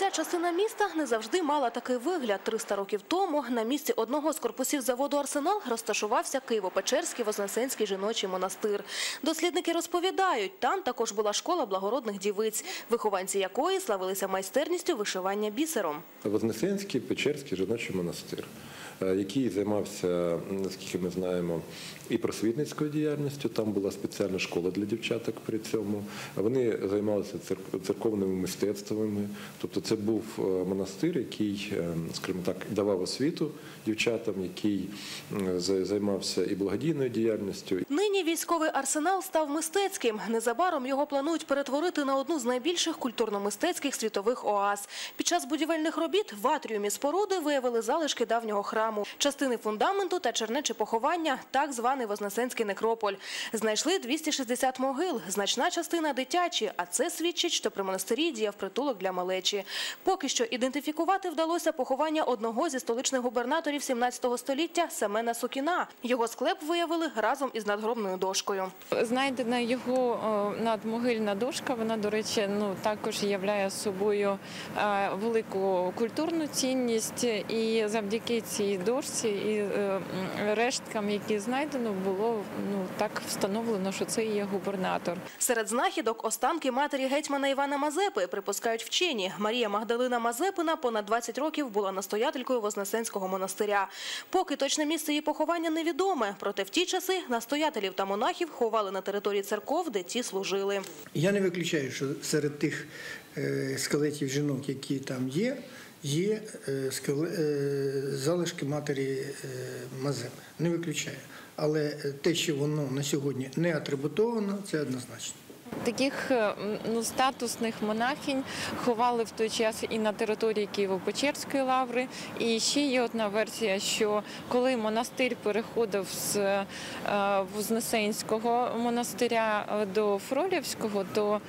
ця частина міста не завжди мала такий вигляд. 300 років тому на місці одного з корпусів заводу «Арсенал» розташувався Києво-Печерський Вознесенський жіночий монастир. Дослідники розповідають, там також була школа благородних дівиць, вихованці якої славилися майстерністю вишивання бісером. Вознесенський Печерський жіночий монастир, е, який займався, наскільки ми знаємо, і просвітницькою діяльністю. Там була спеціальна школа для дівчаток при цьому. Вони займалися церковними мистецтвами. Тобто це був е, монастир, який, е, скажімо так, давав освіту дівчатам, який м, займався і благодійною діяльністю, Нині військовий арсенал став мистецьким. Незабаром його планують перетворити на одну з найбільших культурно-мистецьких світових оаз. Під час будівельних робіт в атріумі споруди виявили залишки давнього храму, частини фундаменту та чернечі поховання, так званий Вознесенський некрополь. Знайшли 260 могил, значна частина дитячі, а це свідчить, що при монастирі діяв притулок для малечі. Поки що ідентифікувати вдалося поховання одного зі столичних губернаторів 17 століття Семена Сукіна. Його склеп виявили разом із надгробною дошкою. Знайдена його е, надмогильна дошка. Вона, до речі, ну також являє собою е, велику культурну цінність. І завдяки цій дошці і е, решткам, які знайдено, було ну так встановлено, що це є губернатор. Серед знахідок останки матері гетьмана Івана Мазепи, припускають вчені. Марія Магдалина Мазепина понад 20 років була настоятелькою Вознесенського монастиря. Поки точне місце її поховання невідоме, проте в ті часи настоятелів та монахів ховали на території церков, де ті служили. Я не виключаю, що серед тих е, скелетів жінок, які там є, є е, е, залишки матері Мазепи. Не виключаю. Але те, що воно на сьогодні не атрибутовано, це однозначно. Таких е, ну, статусних монахинь ховали в той час і на території Києво-Печерської лаври. І ще є одна версія, що коли монастир переходив з е, Вознесенського монастиря е, до Фролівського, то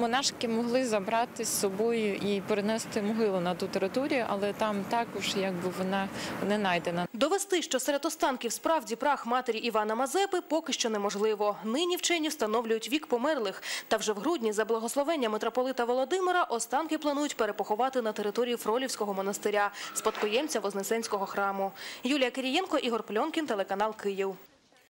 монашки могли забрати з собою і перенести могилу на ту територію, але там також якби вона не знайдена. Довести, що серед останків справді прах матері Івана Мазепи, поки що неможливо. Нині вчені встановлюють вік померлих. Та вже в грудні за благословення митрополита Володимира останки планують перепоховати на території Фролівського монастиря, спадкоємця Вознесенського храму. Юлія Кирієнко, Ігор Пльонкін, телеканал Київ.